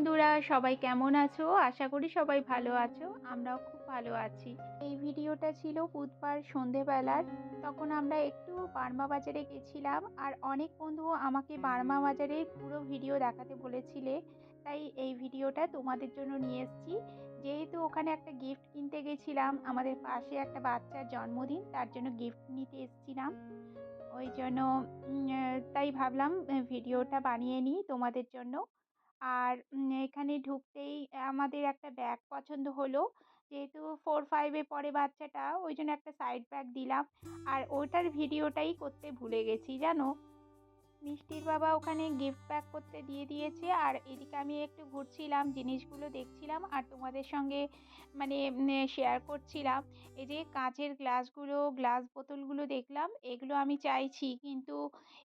বন্ধুরা, সবাই কেমন আছো? আশা করি সবাই ভালো আছো, আমরাও খুব ভালো আছি। এই ভিডিওটা ছিল বুধবার সন্ধেবেলার। তখন আমরা একটু বার্মা বাজারে গেছিলাম আর অনেক বন্ধু আমাকে বার্মা বাজারের পুরো ভিডিও দেখাতে বলেছিলে। তাই এই ভিডিওটা তোমাদের জন্য নিয়ে এসেছি। যেহেতু ওখানে একটা গিফট কিনতে গেছিলাম, আমাদের পাশে একটা বাচ্চার জন্মদিন, তার জন্য গিফট নিতে এসেছিলাম। ওই জন্য তাই ভাবলাম ভিডিওটা বানিয়ে নিই তোমাদের জন্য। আর এখানে ঢুকতেই আমাদের একটা ব্যাগ পছন্দ হলো। যেহেতু ফোর ফাইভে পড়ে বাচ্চাটা, ওই জন্য একটা সাইড ব্যাগ দিলাম। আর ওটার ভিডিওটাই করতে ভুলে গেছি, জানো? মিষ্টির বাবা ওখানে গিফট প্যাক করতে দিয়ে দিয়েছে। আর এদিকে আমি একটু ঘুরছিলাম, জিনিসগুলো দেখছিলাম আর তোমাদের সঙ্গে মানে শেয়ার করছিলাম। এই যে কাঁচের গ্লাসগুলো গ্লাস বোতলগুলো দেখলাম, এগুলো আমি চাইছি কিন্তু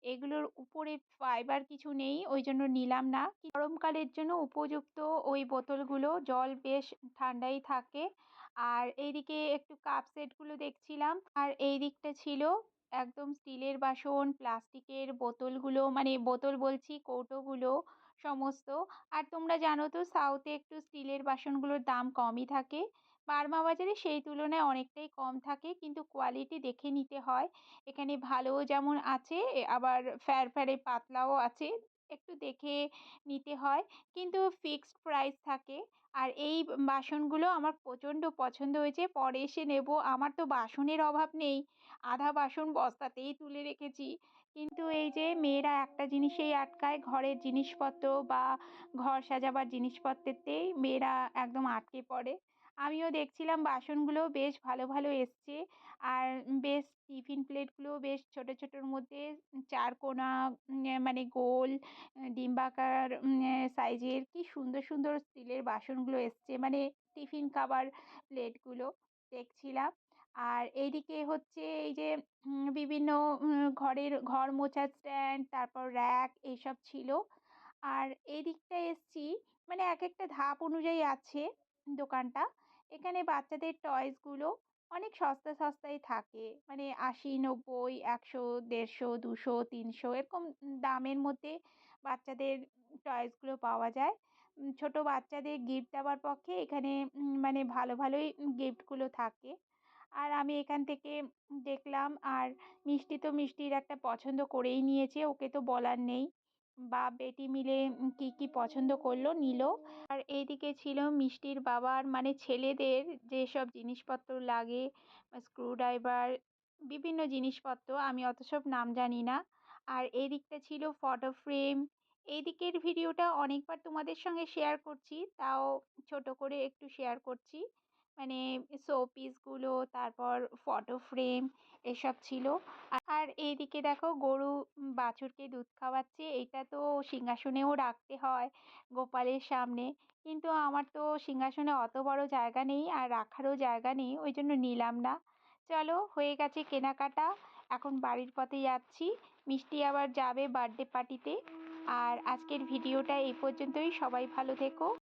এগুলোর উপরে ফাইবার কিছু নেই, ওই জন্য নিলাম না। গরমকালের জন্য উপযুক্ত ওই বোতলগুলো, জল বেশ ঠান্ডাই থাকে। আর এইদিকে একটু কাপ সেটগুলো দেখছিলাম। আর এই দিকটা ছিল একদম স্টিলের বাসন, প্লাস্টিকের বোতলগুলো মানে বোতল বলছি, কৌটোগুলো সমস্ত। আর তোমরা জানো তো সাউথে একটু স্টিলের বাসনগুলোর দাম কমই থাকে। বার্মা বাজারে সেই তুলনায় অনেকটাই কম থাকে, কিন্তু কোয়ালিটি দেখে নিতে হয়। এখানে ভালোও যেমন আছে আবার ফ্যারফ্যারে পাতলাও আছে। একটু দেখে নিতে হয়। কিন্তু ফিক্সড প্রাইস থাকে। আর এই বাসনগুলো আমার প্রচণ্ড পছন্দ হয়েছে। পরে এসে নেব। আমার তো বাসনের অভাব নেই। আধা বাসন বস্তাতেই তুলে রেখেছি। কিন্তু এই যে মেয়েরা একটা জিনিসেই আটকায়, ঘরের জিনিসপত্র বা ঘর সাজাবার জিনিসপত্রেতেই মেয়েরা একদম আটকে পড়ে। আমিও দেখছিলাম বাসনগুলো বেশ ভালো ভালো এসছে। আর বেশ টিফিন প্লেটগুলোও বেশ ছোটো, ছোটোর মধ্যে চারকোনা মানে গোল ডিম্বাকার সাইজের কি সুন্দর সুন্দর স্টিলের বাসনগুলো এসছে মানে টিফিন খাবার প্লেটগুলো দেখছিলাম। আর এইদিকে হচ্ছে এই যে বিভিন্ন ঘরের ঘর মোছার স্ট্যান্ড, তারপর র্যাক এইসব ছিল। আর এই দিকটায় এসছি মানে এক একটা ধাপ অনুযায়ী আছে দোকানটা। এখানে বাচ্চাদের টয়েসগুলো অনেক সস্তা সস্তায় থাকে। মানে আশি, নব্বই, একশো, দেড়শো, দুশো, তিনশো এরকম দামের মধ্যে বাচ্চাদের টয়েসগুলো পাওয়া যায়। ছোটো বাচ্চাদের গিফট দেওয়ার পক্ষে এখানে মানে ভালো ভালোই গিফটগুলো থাকে। আর আমি এখান থেকে দেখলাম আর মিষ্টি তো মিষ্টির একটা পছন্দ করেই নিয়েছে, ওকে তো বলার নেই। বাপ বেটি মিলে কী কী পছন্দ করল, নিল। আর এইদিকে ছিল মিষ্টির বাবার মানে ছেলেদের যেসব জিনিসপত্র লাগে স্ক্রুড্রাইভার বিভিন্ন জিনিসপত্র, আমি অত সব নাম জানি না। আর এই দিকটা ছিল ফটো ফ্রেম এই দিকের ভিডিওটা অনেকবার তোমাদের সঙ্গে শেয়ার করছি, তাও ছোট করে একটু শেয়ার করছি। মানে শো পিসগুলো তারপর ফটো ফ্রেম এসব ছিল। আর এইদিকে দেখো গরু বাছুরকে দুধ খাওয়াচ্ছে, এটা তো সিংহাসনেও রাখতে হয় গোপালের সামনে। কিন্তু আমার তো সিংহাসনে অত বড় জায়গা নেই আর রাখারও জায়গা নেই, ওই জন্য নিলাম না। চলো, হয়ে গেছে কেনাকাটা, এখন বাড়ির পথে যাচ্ছি। মিষ্টি আবার যাবে বার্থডে পার্টিতে আর আজকের ভিডিওটা এই পর্যন্তই, সবাই ভালো থেকো।